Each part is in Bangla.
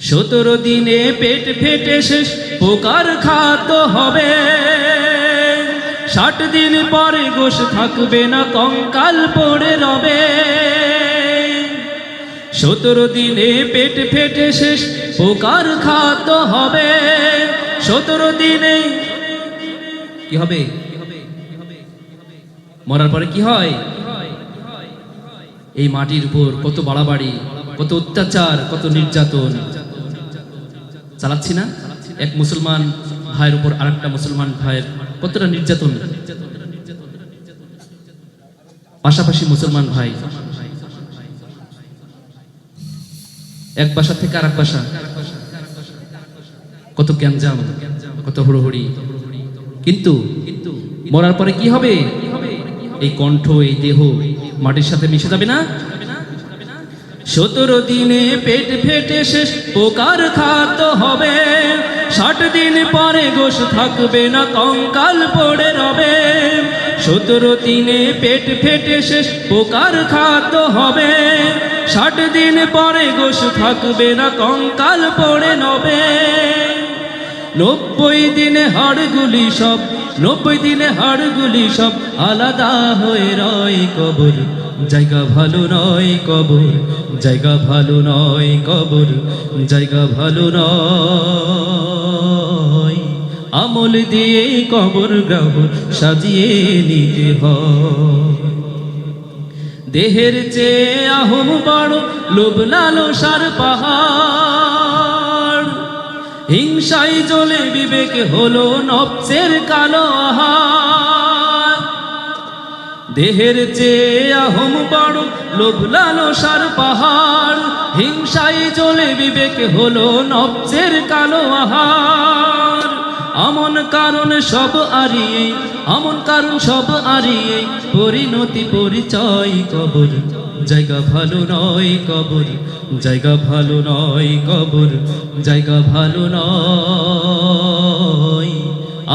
সতেরো দিনে পেট ফেটে শেষ, পোকার খাদ্য হবে। ষাট দিন পরে গোশ থাকবে না, কঙ্কাল পড়ে রবে। সতেরো দিনে পেট ফেটে শেষ, পোকার খাদ্য হবে। সতেরো দিনে কি হবে? মরার পরে কি হয়? এই মাটির উপর কত বাড়াবাড়ি, কত অত্যাচার, কত নির্যাতন। চালাচ্ছি না। এক মুসলমান ভাইয়ের উপর আরেকটা মুসলমান ভাইয়ের কতটা নির্যাতন? পাশাপাশি মুসলমান ভাই, এক বাসা থেকে আর এক বাসা কত গ্যাঞ্জাম, কত হুড়োহুড়ি। কিন্তু মরার পরে কি হবে? এই কণ্ঠ, এই দেহ মাটির সাথে মিশে যাবে না? সতেরো দিনে পেট ফেটে শেষ, পোকার খাত হবে। ষাট দিন পরে গোশ থাকবে না, কঙ্কাল পড়ে রবে। সতেরো দিনে পেট ফেটে শেষ, পোকার খাত হবে। ষাট দিন পরে গোশ থাকবে না, কঙ্কাল পড়ে নবে নব্বই দিনে হাড়গুলি সব, নব্বই দিনে হাড়গুলি সব আলাদা হয়ে রয় কবর। জায়গা ভালো নয় কবর, জায়গা ভালো নয় কবর, জায়গা ভালো নয়। আমল দিয়ে কবর গ্রাহ সাজিয়ে নিতে দেহের চেয়ে আহম বড়, লোভ লালসার পাহাড়। হিংসাই জ্বলে বিবেক হলো নবসের কালো আহার। দেহের চেয়ে আহম বড় লোভ লালসার পাহাড়। হিংসাই জ্বলে বিবেক হলো নবসের কালো আহার। আমন কারণ সব আরিয়ে, আমন কারণ সব আরিয়ে, পরিণতি পরিচয় কবর। জায়গা ভালো নয় কবর, জায়গা ভালো নয় কবর, জায়গা ভালো নয়।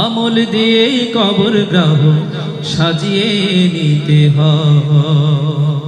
আমল দিয়ে কবর গ্রাহ সাজিয়ে নিতে হয়।